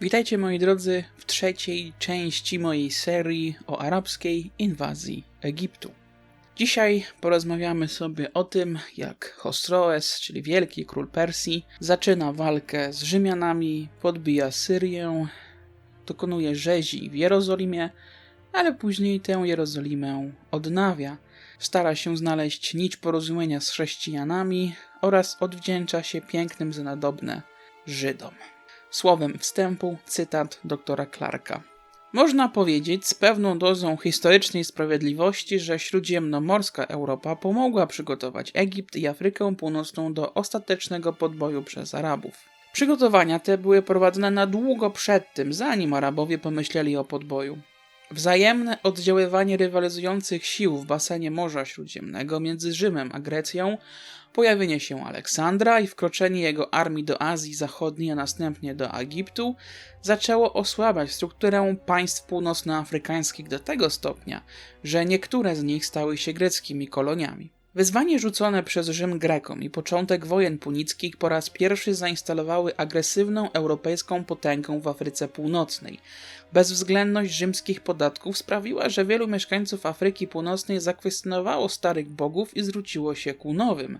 Witajcie moi drodzy w trzeciej części mojej serii o arabskiej inwazji Egiptu. Dzisiaj porozmawiamy sobie o tym, jak Chosroes, czyli wielki król Persji, zaczyna walkę z Rzymianami, podbija Syrię, dokonuje rzezi w Jerozolimie, ale później tę Jerozolimę odnawia. Stara się znaleźć nić porozumienia z chrześcijanami oraz odwdzięcza się pięknym za nadobne Żydom. Słowem wstępu cytat doktora Clarka. Można powiedzieć z pewną dozą historycznej sprawiedliwości, że śródziemnomorska Europa pomogła przygotować Egipt i Afrykę Północną do ostatecznego podboju przez Arabów. Przygotowania te były prowadzone na długo przed tym, zanim Arabowie pomyśleli o podboju. Wzajemne oddziaływanie rywalizujących sił w basenie Morza Śródziemnego między Rzymem a Grecją, pojawienie się Aleksandra i wkroczenie jego armii do Azji Zachodniej, a następnie do Egiptu, zaczęło osłabiać strukturę państw północnoafrykańskich do tego stopnia, że niektóre z nich stały się greckimi koloniami. Wyzwanie rzucone przez Rzym Grekom i początek wojen punickich po raz pierwszy zainstalowały agresywną europejską potęgę w Afryce Północnej. Bezwzględność rzymskich podatków sprawiła, że wielu mieszkańców Afryki Północnej zakwestionowało starych bogów i zwróciło się ku nowym.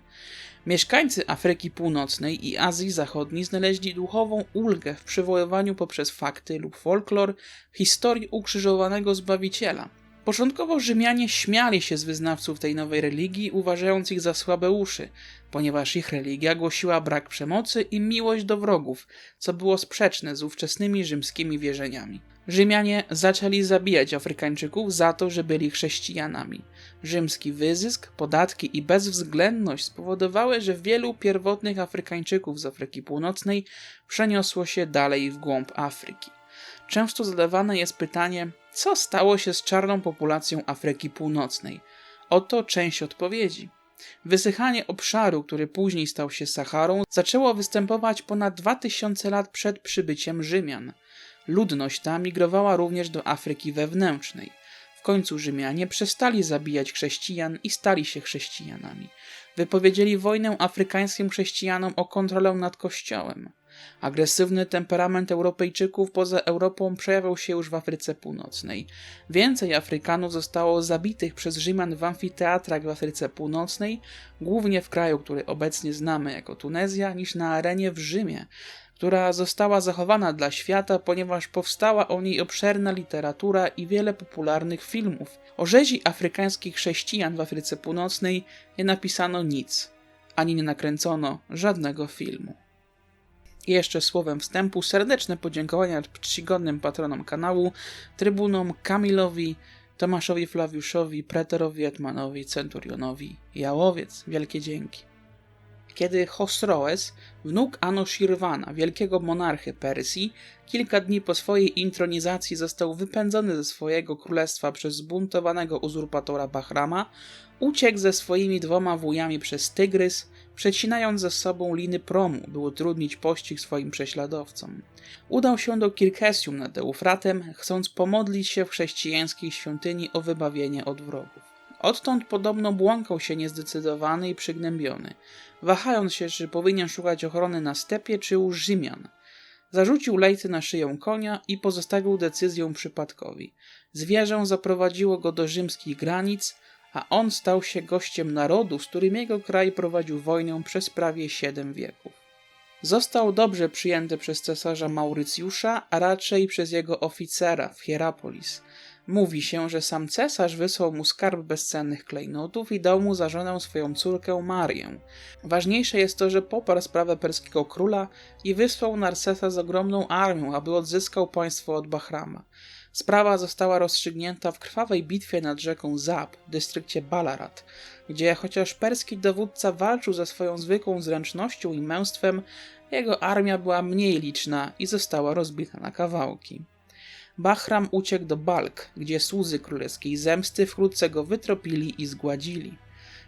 Mieszkańcy Afryki Północnej i Azji Zachodniej znaleźli duchową ulgę w przywoływaniu poprzez fakty lub folklor historii ukrzyżowanego Zbawiciela. Początkowo Rzymianie śmiali się z wyznawców tej nowej religii, uważając ich za słabe uszy, ponieważ ich religia głosiła brak przemocy i miłość do wrogów, co było sprzeczne z ówczesnymi rzymskimi wierzeniami. Rzymianie zaczęli zabijać Afrykańczyków za to, że byli chrześcijanami. Rzymski wyzysk, podatki i bezwzględność spowodowały, że wielu pierwotnych Afrykańczyków z Afryki Północnej przeniosło się dalej w głąb Afryki. Często zadawane jest pytanie, co stało się z czarną populacją Afryki Północnej? Oto część odpowiedzi. Wysychanie obszaru, który później stał się Saharą, zaczęło występować ponad 2000 lat przed przybyciem Rzymian. Ludność ta migrowała również do Afryki wewnętrznej. W końcu Rzymianie przestali zabijać chrześcijan i stali się chrześcijanami. Wypowiedzieli wojnę afrykańskim chrześcijanom o kontrolę nad Kościołem. Agresywny temperament Europejczyków poza Europą przejawiał się już w Afryce Północnej. Więcej Afrykanów zostało zabitych przez Rzymian w amfiteatrach w Afryce Północnej, głównie w kraju, który obecnie znamy jako Tunezja, niż na arenie w Rzymie, która została zachowana dla świata, ponieważ powstała o niej obszerna literatura i wiele popularnych filmów. O rzezi afrykańskich chrześcijan w Afryce Północnej nie napisano nic, ani nie nakręcono żadnego filmu. I jeszcze słowem wstępu serdeczne podziękowania czcigodnym patronom kanału, trybunom Kamilowi, Tomaszowi Flawiuszowi, Preterowi Etmanowi, Centurionowi, Jałowiec. Wielkie dzięki. Kiedy Chosroes, wnuk Anoshirwana, wielkiego monarchy Persji, kilka dni po swojej intronizacji został wypędzony ze swojego królestwa przez zbuntowanego uzurpatora Bahrama, uciekł ze swoimi dwoma wujami przez Tygrys, przecinając ze sobą liny promu, by utrudnić pościg swoim prześladowcom. Udał się do Kirkesium nad Eufratem, chcąc pomodlić się w chrześcijańskiej świątyni o wybawienie od wrogów. Odtąd podobno błąkał się niezdecydowany i przygnębiony, wahając się, czy powinien szukać ochrony na stepie czy u Rzymian. Zarzucił lejcy na szyję konia i pozostawił decyzję przypadkowi. Zwierzę zaprowadziło go do rzymskich granic, a on stał się gościem narodu, z którym jego kraj prowadził wojnę przez prawie siedem wieków. Został dobrze przyjęty przez cesarza Maurycjusza, a raczej przez jego oficera w Hierapolis. Mówi się, że sam cesarz wysłał mu skarb bezcennych klejnotów i dał mu za żonę swoją córkę Marię. Ważniejsze jest to, że poparł sprawę perskiego króla i wysłał Narsesa z ogromną armią, aby odzyskał państwo od Bahrama. Sprawa została rozstrzygnięta w krwawej bitwie nad rzeką Zab w dystrykcie Balarat, gdzie chociaż perski dowódca walczył ze swoją zwykłą zręcznością i męstwem, jego armia była mniej liczna i została rozbita na kawałki. Bahram uciekł do Balk, gdzie słudzy królewskiej zemsty wkrótce go wytropili i zgładzili.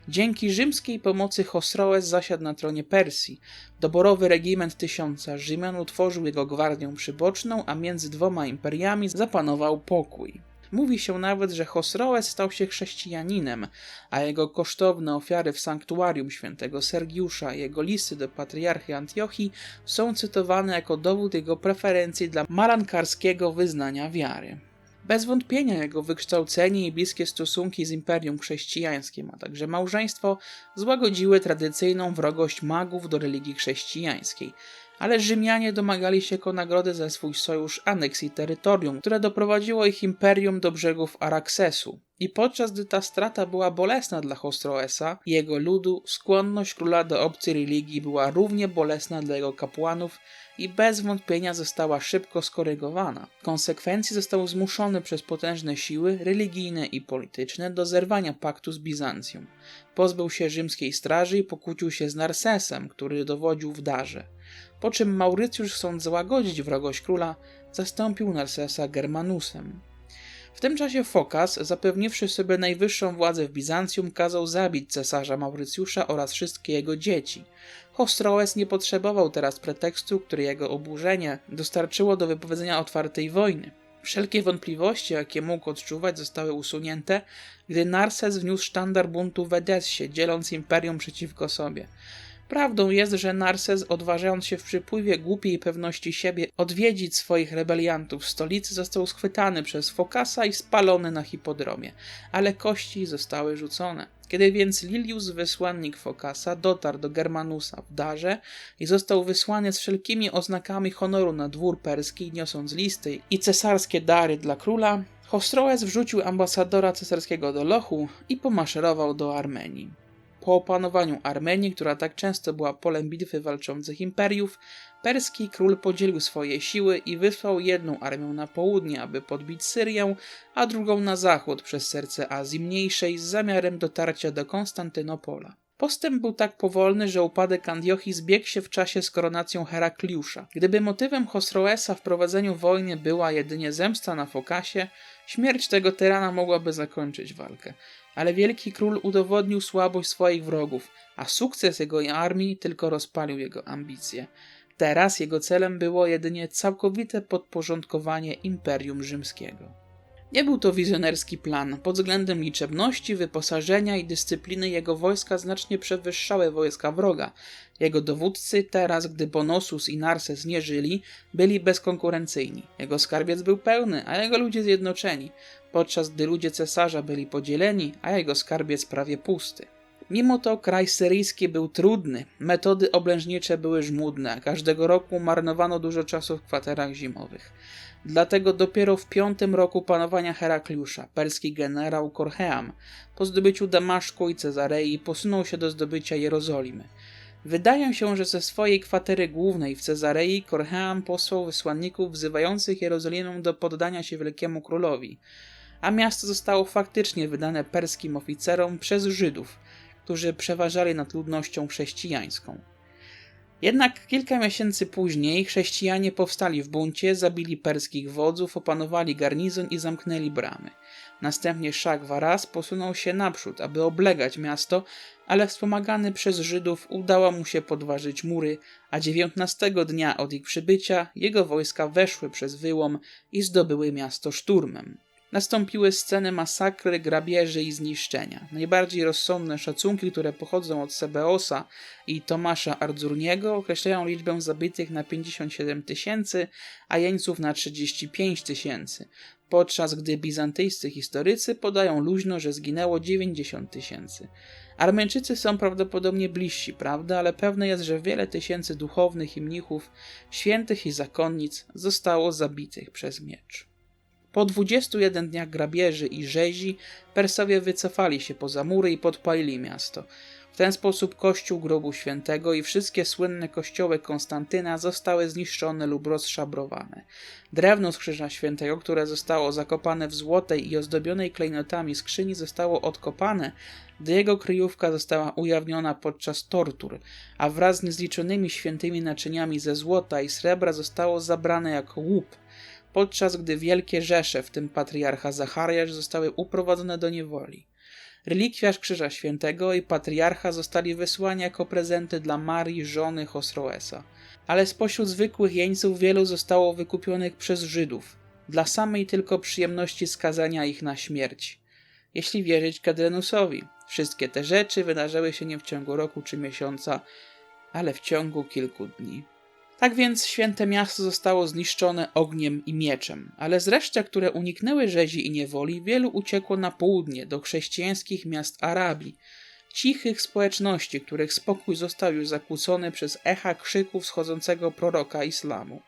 Dzięki rzymskiej pomocy Chosroes zasiadł na tronie Persji. Doborowy regiment tysiąca Rzymian utworzył jego gwardię przyboczną, a między dwoma imperiami zapanował pokój. Mówi się nawet, że Chosroes stał się chrześcijaninem, a jego kosztowne ofiary w sanktuarium świętego Sergiusza i jego listy do patriarchy Antiochii są cytowane jako dowód jego preferencji dla malankarskiego wyznania wiary. Bez wątpienia jego wykształcenie i bliskie stosunki z Imperium Chrześcijańskim, a także małżeństwo złagodziły tradycyjną wrogość magów do religii chrześcijańskiej, ale Rzymianie domagali się jako nagrody za swój sojusz aneksji terytorium, które doprowadziło ich imperium do brzegów Araksesu. I podczas gdy ta strata była bolesna dla Chosroesa i jego ludu, skłonność króla do obcej religii była równie bolesna dla jego kapłanów i bez wątpienia została szybko skorygowana. W konsekwencji został zmuszony przez potężne siły religijne i polityczne do zerwania paktu z Bizancjum. Pozbył się rzymskiej straży i pokłócił się z Narsesem, który dowodził w darze. Po czym Maurycjusz, chcąc złagodzić wrogość króla, zastąpił Narsesa Germanusem. W tym czasie Fokas, zapewniwszy sobie najwyższą władzę w Bizancjum, kazał zabić cesarza Maurycjusza oraz wszystkie jego dzieci. Chosroes nie potrzebował teraz pretekstu, który jego oburzenie dostarczyło do wypowiedzenia otwartej wojny. Wszelkie wątpliwości, jakie mógł odczuwać, zostały usunięte, gdy Narses wniósł sztandar buntu w Edessie, dzieląc imperium przeciwko sobie. Prawdą jest, że Narses, odważając się w przypływie głupiej pewności siebie odwiedzić swoich rebeliantów w stolicy, został schwytany przez Fokasa i spalony na hipodromie, ale kości zostały rzucone. Kiedy więc Lilius, wysłannik Fokasa, dotarł do Germanusa w Darze i został wysłany z wszelkimi oznakami honoru na dwór perski, niosąc listy i cesarskie dary dla króla, Chosroes wrzucił ambasadora cesarskiego do lochu i pomaszerował do Armenii. Po opanowaniu Armenii, która tak często była polem bitwy walczących imperiów, perski król podzielił swoje siły i wysłał jedną armię na południe, aby podbić Syrię, a drugą na zachód przez serce Azji Mniejszej z zamiarem dotarcia do Konstantynopola. Postęp był tak powolny, że upadek Antiochii zbiegł się w czasie z koronacją Herakliusza. Gdyby motywem Chosroesa w prowadzeniu wojny była jedynie zemsta na Fokasie, śmierć tego tyrana mogłaby zakończyć walkę ale wielki król udowodnił słabość swoich wrogów, a sukces jego armii tylko rozpalił jego ambicje. Teraz jego celem było jedynie całkowite podporządkowanie Imperium Rzymskiego. Nie był to wizjonerski plan. Pod względem liczebności, wyposażenia i dyscypliny jego wojska znacznie przewyższały wojska wroga. Jego dowódcy, teraz gdy Bonosus i Narses nie żyli, byli bezkonkurencyjni. Jego skarbiec był pełny, a jego ludzie zjednoczeni, podczas gdy ludzie cesarza byli podzieleni, a jego skarbiec prawie pusty. Mimo to kraj syryjski był trudny, metody oblężnicze były żmudne, każdego roku marnowano dużo czasu w kwaterach zimowych. Dlatego dopiero w piątym roku panowania Herakliusza, perski generał Korcheam, po zdobyciu Damaszku i Cezarei posunął się do zdobycia Jerozolimy. Wydaje się, że ze swojej kwatery głównej w Cezarei Korcheam posłał wysłanników wzywających Jerozolimę do poddania się wielkiemu królowi, a miasto zostało faktycznie wydane perskim oficerom przez Żydów, którzy przeważali nad ludnością chrześcijańską. Jednak kilka miesięcy później chrześcijanie powstali w buncie, zabili perskich wodzów, opanowali garnizon i zamknęli bramy. Następnie Szak Waras posunął się naprzód, aby oblegać miasto, ale wspomagany przez Żydów udało mu się podważyć mury, a dziewiętnastego dnia od ich przybycia jego wojska weszły przez wyłom i zdobyły miasto szturmem. Nastąpiły sceny masakry, grabieży i zniszczenia. Najbardziej rozsądne szacunki, które pochodzą od Sebeosa i Tomasza Ardzurniego, określają liczbę zabitych na 57 tysięcy, a jeńców na 35 tysięcy, podczas gdy bizantyjscy historycy podają luźno, że zginęło 90 tysięcy. Armeńczycy są prawdopodobnie bliżsi, prawda, ale pewne jest, że wiele tysięcy duchownych i mnichów, świętych i zakonnic zostało zabitych przez miecz. Po 21 dniach grabieży i rzezi Persowie wycofali się poza mury i podpalili miasto. W ten sposób kościół grobu świętego i wszystkie słynne kościoły Konstantyna zostały zniszczone lub rozszabrowane. Drewno z krzyża świętego, które zostało zakopane w złotej i ozdobionej klejnotami skrzyni zostało odkopane, gdy jego kryjówka została ujawniona podczas tortur, a wraz z niezliczonymi świętymi naczyniami ze złota i srebra zostało zabrane jako łup – podczas gdy wielkie rzesze, w tym patriarcha Zachariasz, zostały uprowadzone do niewoli. Relikwiarz Krzyża Świętego i patriarcha zostali wysłani jako prezenty dla Marii, żony Chosroesa. Ale spośród zwykłych jeńców wielu zostało wykupionych przez Żydów. dla samej tylko przyjemności skazania ich na śmierć. Jeśli wierzyć Kadrenusowi, wszystkie te rzeczy wydarzyły się nie w ciągu roku czy miesiąca, ale w ciągu kilku dni. Tak więc święte miasto zostało zniszczone ogniem i mieczem, ale z resztek, które uniknęły rzezi i niewoli, wielu uciekło na południe, do chrześcijańskich miast Arabii, cichych społeczności, których spokój został już zakłócony przez echa krzyków schodzącego proroka islamu.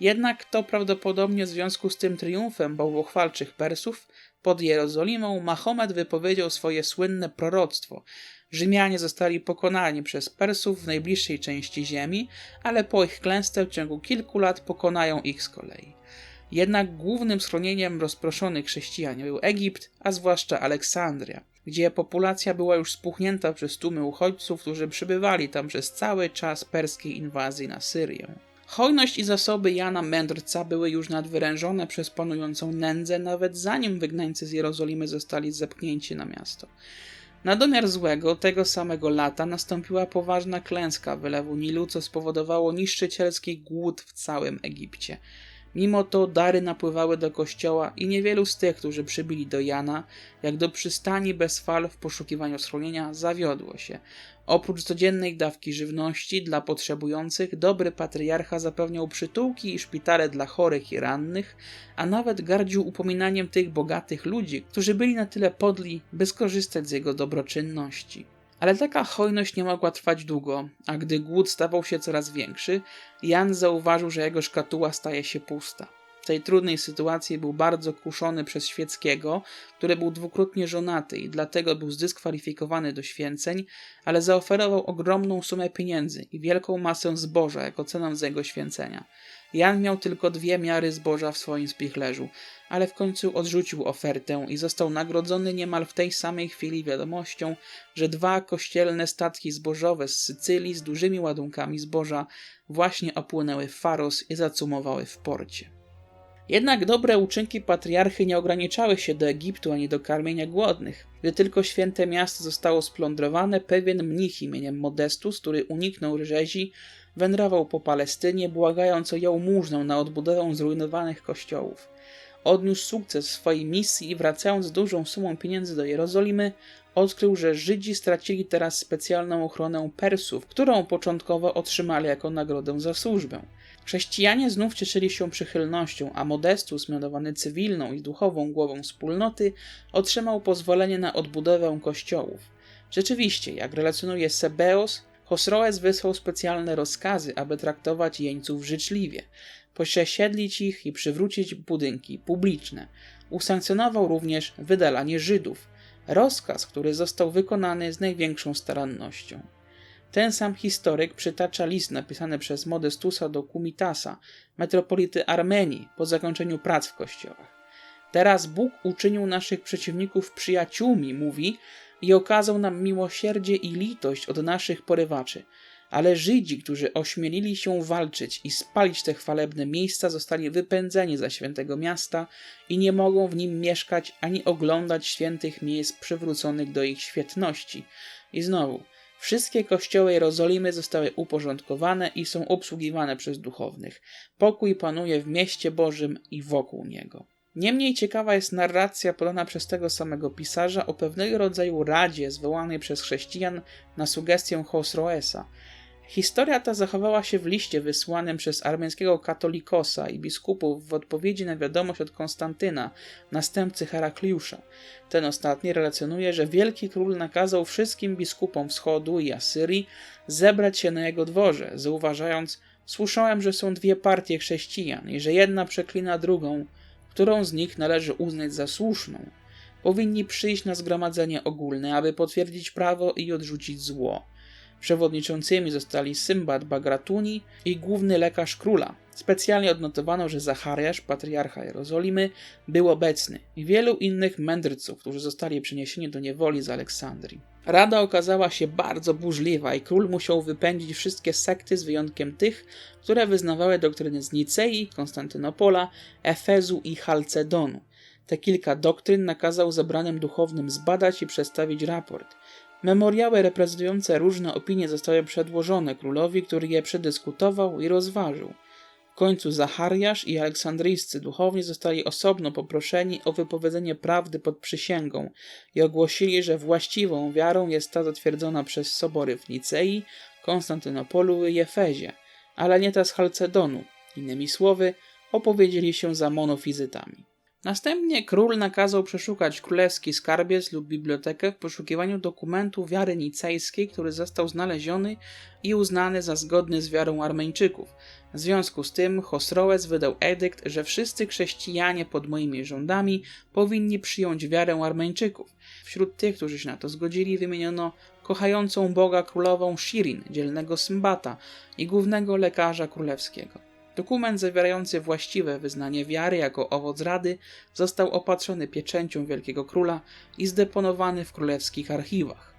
Jednak to prawdopodobnie w związku z tym triumfem bałwochwalczych Persów pod Jerozolimą Mahomet wypowiedział swoje słynne proroctwo. Rzymianie zostali pokonani przez Persów w najbliższej części ziemi, ale po ich klęsce w ciągu kilku lat pokonają ich z kolei. Jednak głównym schronieniem rozproszonych chrześcijan był Egipt, a zwłaszcza Aleksandria, gdzie populacja była już spuchnięta przez tłumy uchodźców, którzy przybywali tam przez cały czas perskiej inwazji na Syrię. Hojność i zasoby Jana Mędrca były już nadwyrężone przez panującą nędzę, nawet zanim wygnańcy z Jerozolimy zostali zepchnięci na miasto. Na domiar złego tego samego lata nastąpiła poważna klęska wylewu Nilu, co spowodowało niszczycielski głód w całym Egipcie. Mimo to dary napływały do kościoła i niewielu z tych, którzy przybili do Jana, jak do przystani bez fal w poszukiwaniu schronienia, zawiodło się. Oprócz codziennej dawki żywności dla potrzebujących, dobry patriarcha zapewniał przytułki i szpitale dla chorych i rannych, a nawet gardził upominaniem tych bogatych ludzi, którzy byli na tyle podli, by skorzystać z jego dobroczynności. Ale taka hojność nie mogła trwać długo, a gdy głód stawał się coraz większy, Jan zauważył, że jego szkatuła staje się pusta. W tej trudnej sytuacji był bardzo kuszony przez Świeckiego, który był dwukrotnie żonaty i dlatego był zdyskwalifikowany do święceń, ale zaoferował ogromną sumę pieniędzy i wielką masę zboża jako cenę za jego święcenia. Jan miał tylko dwie miary zboża w swoim spichlerzu, ale w końcu odrzucił ofertę i został nagrodzony niemal w tej samej chwili wiadomością, że dwa kościelne statki zbożowe z Sycylii z dużymi ładunkami zboża właśnie opłynęły Faros i zacumowały w porcie. Jednak dobre uczynki patriarchy nie ograniczały się do Egiptu ani do karmienia głodnych. Gdy tylko święte miasto zostało splądrowane, pewien mnich imieniem Modestus, który uniknął rzezi, wędrował po Palestynie, błagając o jałmużnę na odbudowę zrujnowanych kościołów. Odniósł sukces w swojej misji i wracając z dużą sumą pieniędzy do Jerozolimy, odkrył, że Żydzi stracili teraz specjalną ochronę Persów, którą początkowo otrzymali jako nagrodę za służbę. Chrześcijanie znów cieszyli się przychylnością, a Modestus, mianowany cywilną i duchową głową wspólnoty, otrzymał pozwolenie na odbudowę kościołów. Rzeczywiście, jak relacjonuje Sebeos, Chosroes wysłał specjalne rozkazy, aby traktować jeńców życzliwie, posiedlić ich i przywrócić budynki publiczne. Usankcjonował również wydalanie Żydów, rozkaz, który został wykonany z największą starannością. Ten sam historyk przytacza list napisany przez Modestusa do Kumitasa, metropolity Armenii, po zakończeniu prac w kościołach. Teraz Bóg uczynił naszych przeciwników przyjaciółmi, mówi, i okazał nam miłosierdzie i litość od naszych porywaczy. Ale Żydzi, którzy ośmielili się walczyć i spalić te chwalebne miejsca, zostali wypędzeni za świętego miasta i nie mogą w nim mieszkać ani oglądać świętych miejsc przywróconych do ich świetności. I znowu, Wszystkie kościoły Jerozolimy zostały uporządkowane i są obsługiwane przez duchownych. Pokój panuje w mieście Bożym i wokół niego. Niemniej ciekawa jest narracja podana przez tego samego pisarza o pewnego rodzaju radzie zwołanej przez chrześcijan na sugestię Chosroesa. Historia ta zachowała się w liście wysłanym przez armeńskiego katolikosa i biskupów w odpowiedzi na wiadomość od Konstantyna, następcy Herakliusza. Ten ostatni relacjonuje, że wielki król nakazał wszystkim biskupom wschodu i Asyrii zebrać się na jego dworze, zauważając, słyszałem, że są dwie partie chrześcijan i że jedna przeklina drugą, którą z nich należy uznać za słuszną. Powinni przyjść na zgromadzenie ogólne, aby potwierdzić prawo i odrzucić zło. Przewodniczącymi zostali Symbad Bagratuni i główny lekarz króla. Specjalnie odnotowano, że Zachariasz, patriarcha Jerozolimy, był obecny i wielu innych mędrców, którzy zostali przeniesieni do niewoli z Aleksandrii. Rada okazała się bardzo burzliwa i król musiał wypędzić wszystkie sekty z wyjątkiem tych, które wyznawały doktryny z Nicei, Konstantynopola, Efezu i Chalcedonu. Te kilka doktryn nakazał zebranym duchownym zbadać i przedstawić raport. Memoriały reprezentujące różne opinie zostały przedłożone królowi, który je przedyskutował i rozważył. końcu Zachariasz i aleksandryjscy duchowni zostali osobno poproszeni o wypowiedzenie prawdy pod przysięgą i ogłosili, że właściwą wiarą jest ta zatwierdzona przez sobory w Nicei, Konstantynopolu i Efezie, ale nie ta z Chalcedonu. Innymi słowy, opowiedzieli się za monofizytami. Następnie król nakazał przeszukać królewski skarbiec lub bibliotekę w poszukiwaniu dokumentu wiary nicejskiej, który został znaleziony i uznany za zgodny z wiarą Armeńczyków. W związku z tym Chosroes wydał edykt, że wszyscy chrześcijanie pod moimi rządami powinni przyjąć wiarę Armeńczyków. Wśród tych, którzy się na to zgodzili, wymieniono kochającą Boga królową Shirin, dzielnego Symbata i głównego lekarza królewskiego. Dokument zawierający właściwe wyznanie wiary jako owoc rady został opatrzony pieczęcią Wielkiego Króla i zdeponowany w królewskich archiwach.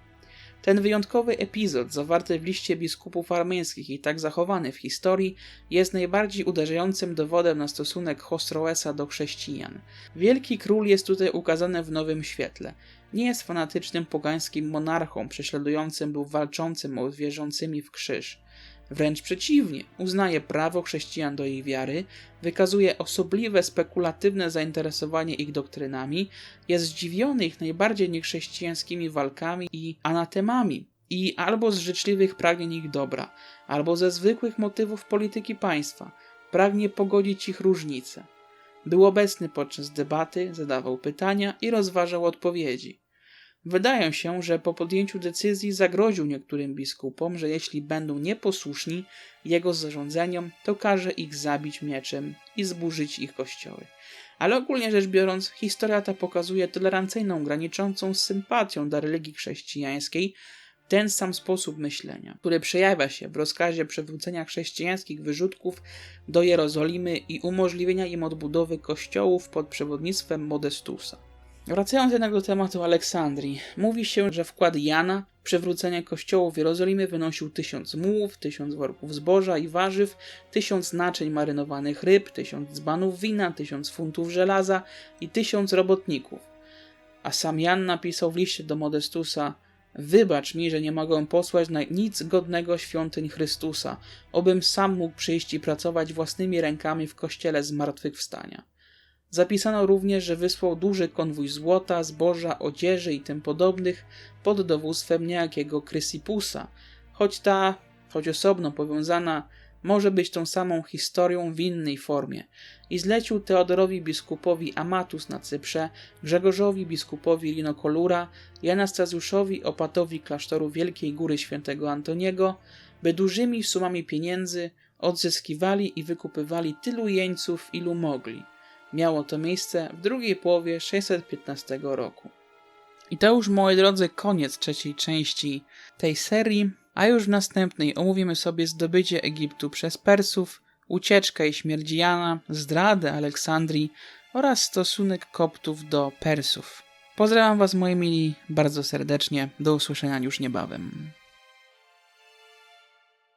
Ten wyjątkowy epizod, zawarty w liście biskupów armeńskich i tak zachowany w historii, jest najbardziej uderzającym dowodem na stosunek Chosroesa do chrześcijan. Wielki Król jest tutaj ukazany w nowym świetle. Nie jest fanatycznym pogańskim monarchą prześladującym lub walczącym z wierzącymi w krzyż. Wręcz przeciwnie, uznaje prawo chrześcijan do ich wiary, wykazuje osobliwe spekulatywne zainteresowanie ich doktrynami, jest zdziwiony ich najbardziej niechrześcijańskimi walkami i anatemami, i albo z życzliwych pragnień ich dobra, albo ze zwykłych motywów polityki państwa, pragnie pogodzić ich różnice. Był obecny podczas debaty, zadawał pytania i rozważał odpowiedzi. Wydaje się, że po podjęciu decyzji zagroził niektórym biskupom, że jeśli będą nieposłuszni jego zarządzeniom, to każe ich zabić mieczem i zburzyć ich kościoły. Ale ogólnie rzecz biorąc, historia ta pokazuje tolerancyjną, graniczącą z sympatią dla religii chrześcijańskiej ten sam sposób myślenia, który przejawia się w rozkazie przywrócenia chrześcijańskich wyrzutków do Jerozolimy i umożliwienia im odbudowy kościołów pod przewodnictwem Modestusa. Wracając jednak do tematu Aleksandrii, mówi się, że wkład Jana w przywrócenie kościołów w Jerozolimie wynosił tysiąc mułów, tysiąc worków zboża i warzyw, tysiąc naczyń marynowanych ryb, tysiąc dzbanów wina, tysiąc funtów żelaza i tysiąc robotników. A sam Jan napisał w liście do Modestusa Wybacz mi, że nie mogę posłać na nic godnego świątyń Chrystusa, obym sam mógł przyjść i pracować własnymi rękami w kościele zmartwychwstania. Zapisano również, że wysłał duży konwój złota, zboża, odzieży i tym podobnych pod dowództwem niejakiego Krysipusa, choć ta, choć osobno powiązana, może być tą samą historią w innej formie. I zlecił Teodorowi biskupowi Amatus na Cyprze, Grzegorzowi biskupowi Linokolura i Anastazjuszowi opatowi klasztoru Wielkiej Góry Świętego Antoniego, by dużymi sumami pieniędzy odzyskiwali i wykupywali tylu jeńców, ilu mogli – Miało to miejsce w drugiej połowie 615 roku. I to już, moi drodzy, koniec trzeciej części tej serii, a już w następnej omówimy sobie zdobycie Egiptu przez Persów, ucieczkę i śmierć Jana, zdradę Aleksandrii oraz stosunek Koptów do Persów. Pozdrawiam Was, moi mili, bardzo serdecznie. Do usłyszenia już niebawem.